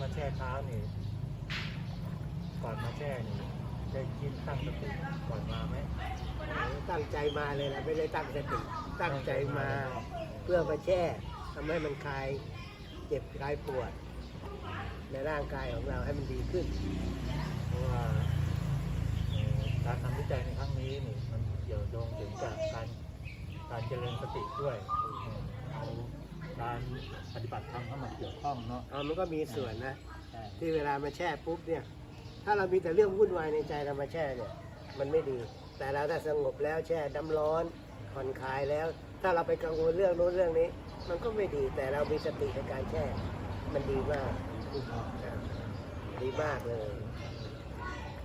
มาแช่เท้านี่ก่อนมาแช่นี่ได้คิดตั้งสติก่อนมาไหมตั้งใจมาเลยนะไม่ได้ตั้งสติตั้งใจมา เพื่อมาแช่ทำให้มันคลายเจ็บคลายปวด ในร่างกายของเราให้มันดีขึ้น เพราะว่าเอ่อการทำวิจัยในครั้งนี้นี่มันเกี่ยวโยงถึงกับการการเจริญสติด้วยเอ่อเอา การปฏิบัติธรรมเข้ามาเกี่ยวข้องเนาะ เอามันก็มีส่วนนะ ใช่ที่เวลามาแช่ปุ๊บเนี่ย ถ้าเรามีแต่เรื่องวุ่นวายในใจเรามาแช่เนี่ย มันไม่ดี แต่เราถ้าสงบแล้วแช่น้ำร้อนผ่อนคลายแล้ว ถ้าเราไปกังวลเรื่องโน้นเรื่องนี้ มันก็ไม่ดี แต่เรามีสติในการแช่ มันดีมากอ่าดีมากเลย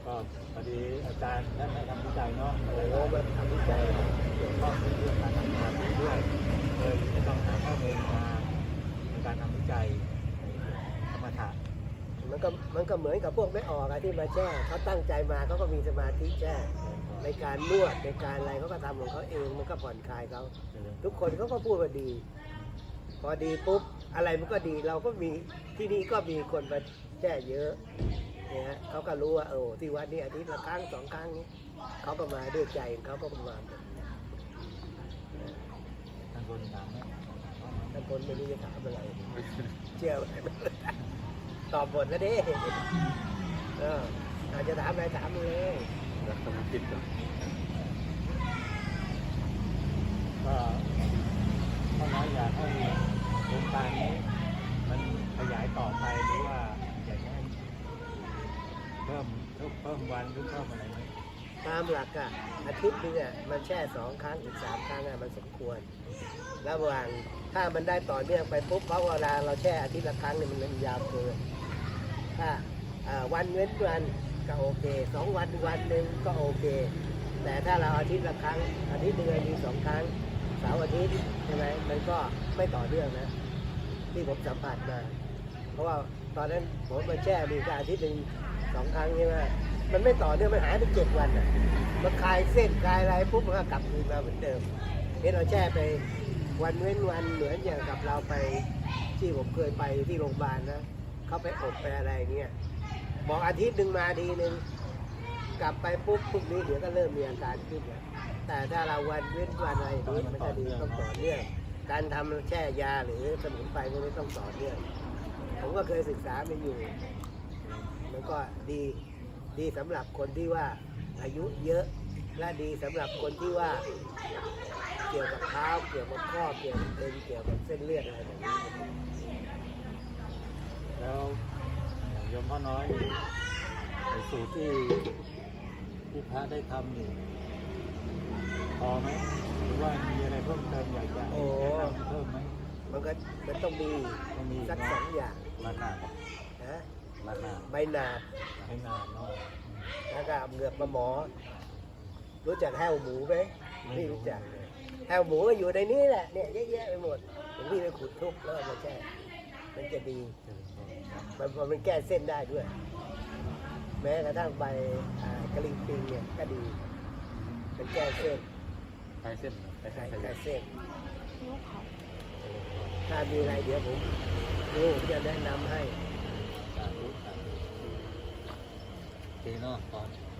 ก็พอดีอาจารย์ท่านได้ทำวิจัยเนาะโอ้โหมันทำวิจัยเกี่ยวข้องกับเรื่องการทำงานด้วยเลยจะต้องหาข้อมูลมาในการทำวิจัยในธรรมถะ มันก็เหมือนกับพวกไม่ออกอะที่มาแช่เขาตั้งใจมาเขาก็มีสมาธิแช่ในการนวดในการอะไรเขาก็ทำของเขาเองมันก็ผ่อนคลายเขาทุกคนเขาก็พูดว่าดี พอดีปุ๊บอะไรมันก็ดีเราก็มีที่นี่ก็มีคนมาแช่เยอะเนี่ยฮะเขาก็รู้ว่าโอ้ที่วัดนี้อาทิตย์ละครั้งสองครั้งนี้เขาก็มาด้วยใจของเขาก็มาหมดทางคนถามไหมต่คนไม่รู้จะถามอะไรเชื่อไหม ตอบหมดแล้วดิเอออาจจะถามอะไรถามมาเลยรักสมาธิก่อนก็ถ้าน้อยอยากให้โครงการนี้ มันขยายต่อไปหรือว่าอยากให้เพิ่มเพิ่มวันหรือเพิ่มอะไรไหม ตามหลักอะอาทิตย์นึงอะมันแช่สองครั้งอีกสามครั้งอะมันสมควร ระหว่างถ้ามันได้ต่อเนื่องไปปุ๊บเพราะเวลาเราแช่อาทิตย์ละครั้งเนี่ยมันยาวเกินถ้าวันเว้นวันก็โอเคสองวันวันหนึ่งก็โอเค แต่ถ้าเราอาทิตย์ละครั้งอาทิตย์หนึ่งมีสองครั้งเสาร์อาทิตย์ใช่ไหมมันก็ไม่ต่อเนื่องนะ ที่ผมสัมผัสมาเพราะว่าตอนนั้นผมมาแช่มีแค่อาทิตย์หนึ่งสองครั้งใช่ไหม มันไม่ต่อเนื่องมันหายไปเจ็ดวันอะมันคลายเส้นคลายอะไรปุ๊บมันก็กลับคืนมาเหมือนเดิมเห็นเราแช่ไปวันเว้นวันเหมือนอย่างกับเราไปที่ผมเคยไปที่โรงพยาบาลนะเขาไปอบไปอะไรเงี้ยบอกอาทิตย์หนึ่งมาดีหนึ่งกลับไปปุ๊บพรุ่งนี้เดี๋ยวก็เริ่มมีอาการขึ้นแล้วแต่ถ้าเราวันเว้นวันอะไรนี้มันจะดีต้องต่อเนื่องการทำแช่ยาหรือสมุนไพรพวกนี้ต้องต่อเนื่องผมก็เคยศึกษามาอยู่มันก็ดี ดีสำหรับคนที่ว่าอายุเยอะ และดีสำหรับคนที่ว่า เกี่ยวกับเท้าเกี่ยวกับข้อเกี่ยวกับเอ็นเกี่ยวกับเส้นเลือดอะไรแบบนี้แล้วโยมพ่อน้อยนี่ไอ้สูตรที่ที่พระได้ทำนี่พอไหมหรือว่ามีอะไรเพิ่มเติมอยากจะให้แนะนำเพิ่มไหมมันก็มันต้องมีต้องมีสักสองอย่างลาดหน้าครับนะ ลาดหน้าใบหนาดให้นานเนาะแล้วก็เหงือกปลาหมอ รู้จักแห้วหมูไหมไม่รู้จักเลยแห้วหมูก็อยู่ในนี้แหละเนี่ยเยอะแยะไปหมดผมพี่ไปขุดทุบแล้วเอามาแช่มันจะดีมันมันมันแก้เส้นได้ด้วย แม้กระทั่งใบอ่ากระลิงปิงเนี่ยก็ดี มันแก้เส้น ใช้เส้นใช้แก้เส้นแก้เส้นถ้ามีอะไรเดี๋ยวผมรู้ผมจะแนะนำให้ สาธุ